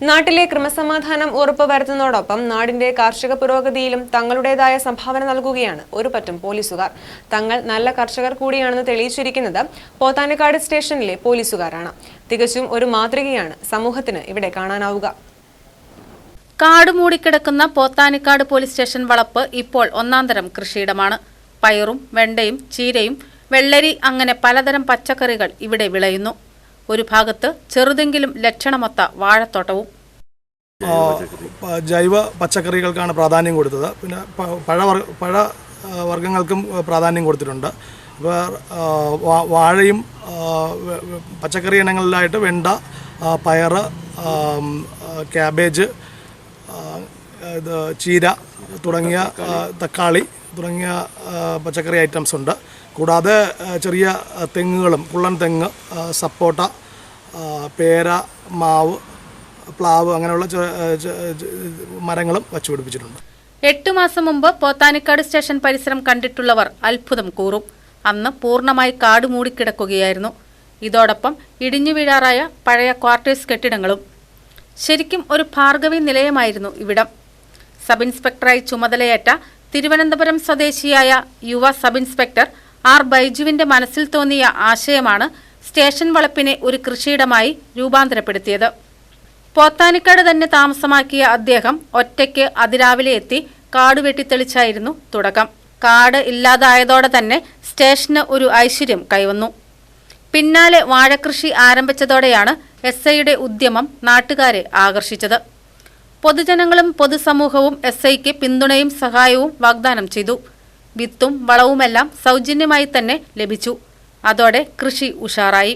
നാട്ടിലെ ക്രമസമാധാനം ഉറപ്പുവരുത്തുന്നതോടൊപ്പം നാടിന്റെ കാർഷിക പുരോഗതിയിലും തങ്ങളുടേതായ സംഭാവന നൽകുകയാണ് ഒരു പറ്റം പോലീസുകാർ. തങ്ങൾ നല്ല കർഷകർ കൂടിയാണെന്ന് തെളിയിച്ചിരിക്കുന്നത് പോത്താനക്കാട് സ്റ്റേഷനിലെ പോലീസുകാരാണ്. തികച്ചും ഒരു മാതൃകയാണ് സമൂഹത്തിന് ഇവിടെ കാണാനാവുക. കാട് മൂടിക്കിടക്കുന്ന പോത്താനിക്കാട് പോലീസ് സ്റ്റേഷൻ വളപ്പ് ഇപ്പോൾ ഒന്നാന്തരം കൃഷിയിടമാണ്. പയറും വെണ്ടയും ചീരയും വെള്ളരി അങ്ങനെ പലതരം പച്ചക്കറികൾ ഇവിടെ വിളയുന്നു. ഒരു ഭാഗത്ത് ചെറുതെങ്കിലും ലക്ഷണമൊത്ത വാഴത്തോട്ടവും. ജൈവ പച്ചക്കറികൾക്കാണ് പ്രാധാന്യം കൊടുത്തത്. പിന്നെ പഴ പഴവർ പഴ വർഗങ്ങൾക്കും പ്രാധാന്യം കൊടുത്തിട്ടുണ്ട്. അപ്പോൾ വാഴയും പച്ചക്കറി ഇനങ്ങളിലായിട്ട് വെണ്ട പയർ പയറ് ക്യാബേജ് ഇത് ചീര തുടങ്ങിയ തക്കാളി. തുടങ്ങിയ പച്ചക്കറി ഐറ്റംസ് ഉണ്ട്. കൂടാതെ ചെറിയ തെങ്ങുകളും പുള്ളൻ തെങ്ങ് സപ്പോട്ട പേര മാവ് പ്ലാവ് അങ്ങനെയുള്ള മരങ്ങളും വച്ചു പിടിപ്പിച്ചിട്ടുണ്ട്. എട്ടു മാസം മുമ്പ് പോത്താനിക്കാട് സ്റ്റേഷൻ പരിസരം കണ്ടിട്ടുള്ളവർ അത്ഭുതം കൂറും. അന്ന് പൂർണമായി കാട് മൂടിക്കിടക്കുകയായിരുന്നു. ഇതോടൊപ്പം ഇടിഞ്ഞു വീഴാറായ പഴയ ക്വാർട്ടേഴ്സ് കെട്ടിടങ്ങളും. ശരിക്കും ഒരു ഭാർഗവി നിലയമായിരുന്നു ഇവിടം. സബ് ഇൻസ്പെക്ടറായി ചുമതലയേറ്റ തിരുവനന്തപുരം സ്വദേശിയായ യുവ സബ് ഇൻസ്പെക്ടർ ആർ ബൈജുവിന്റെ മനസ്സിൽ തോന്നിയ ആശയമാണ് സ്റ്റേഷൻ വളപ്പിനെ ഒരു കൃഷിയിടമായി രൂപാന്തരപ്പെടുത്തിയത്. പോത്താനിക്കാട് തന്നെ താമസമാക്കിയ അദ്ദേഹം ഒറ്റയ്ക്ക് അതിരാവിലെ എത്തി കാട് വെട്ടിത്തെളിച്ചായിരുന്നു തുടക്കം. കാട് ഇല്ലാതായതോടെ തന്നെ സ്റ്റേഷന് ഒരു ഐശ്വര്യം കൈവന്നു. പിന്നാലെ വാഴക്കൃഷി ആരംഭിച്ചതോടെയാണ് എസ് ഐയുടെ ഉദ്യമം നാട്ടുകാരെ ആകർഷിച്ചത്. പൊതുജനങ്ങളും പൊതുസമൂഹവും എസ് ഐക്ക് പിന്തുണയും സഹായവും വാഗ്ദാനം ചെയ്തു. വിത്തും വളവുമെല്ലാം സൗജന്യമായി തന്നെ ലഭിച്ചു. അതോടെ കൃഷി ഉഷാറായി.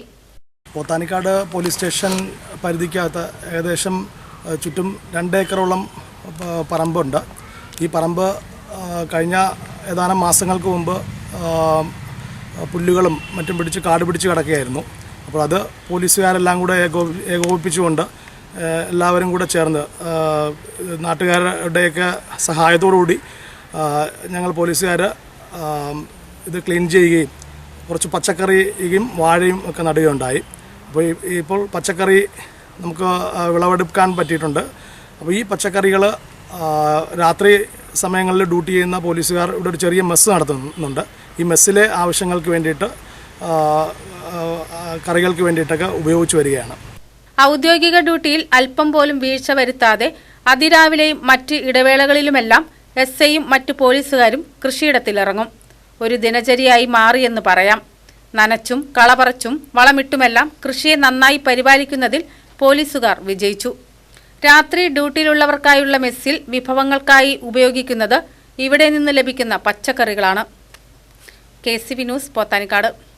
പോത്താനിക്കാട് പോലീസ് സ്റ്റേഷൻ പരിധിക്കകത്ത് ഏകദേശം ചുറ്റും രണ്ടേക്കറോളം ഏക്കറോളം പറമ്പുണ്ട്. ഈ പറമ്പ് കഴിഞ്ഞ ഏതാനും മാസങ്ങൾക്ക് മുമ്പ് പുല്ലുകളും മറ്റും പിടിച്ച് കാട് പിടിച്ച് കിടക്കുകയായിരുന്നു. അപ്പോൾ അത് പോലീസുകാരെല്ലാം കൂടെ ഏകോ ഏകോപിപ്പിച്ചുകൊണ്ട് എല്ലാവരും കൂടെ ചേർന്ന് നാട്ടുകാരുടെയൊക്കെ സഹായത്തോടുകൂടി ഞങ്ങൾ പോലീസുകാർ ഇത് ക്ലീൻ ചെയ്യുകയും കുറച്ച് പച്ചക്കറിയും വാഴയും ഒക്കെ നടുകയുണ്ടായി. അപ്പോൾ ഇപ്പോൾ പച്ചക്കറി നമുക്ക് വിളവെടുക്കാൻ പറ്റിയിട്ടുണ്ട്. അപ്പോൾ ഈ പച്ചക്കറികൾ രാത്രി സമയങ്ങളിൽ ഡ്യൂട്ടി ചെയ്യുന്ന പോലീസുകാർ ഇവിടെ ഒരു ചെറിയ മെസ്സ് നടത്തുന്നുണ്ട്. ഈ മെസ്സിലെ ആവശ്യങ്ങൾക്ക് വേണ്ടിയിട്ട് കറികൾക്ക് വേണ്ടിയിട്ടൊക്കെ ഉപയോഗിച്ച് വരികയാണ്. ഔദ്യോഗിക ഡ്യൂട്ടിയിൽ അല്പം പോലും വീഴ്ച വരുത്താതെ അതിരാവിലെയും മറ്റ് ഇടവേളകളിലുമെല്ലാം എസ് ഐയും മറ്റു പോലീസുകാരും കൃഷിയിടത്തിലിറങ്ങും. ഒരു ദിനചര്യയായി മാറിയെന്ന് പറയാം. നനച്ചും കളപറച്ചും വളമിട്ടുമെല്ലാം കൃഷിയെ നന്നായി പരിപാലിക്കുന്നതിൽ പോലീസുകാർ വിജയിച്ചു. രാത്രി ഡ്യൂട്ടിയിലുള്ളവർക്കായുള്ള മെസ്സിൽ വിഭവങ്ങൾക്കായി ഉപയോഗിക്കുന്നത് ഇവിടെ നിന്ന് ലഭിക്കുന്ന പച്ചക്കറികളാണ്. K C V news Pothanikkad.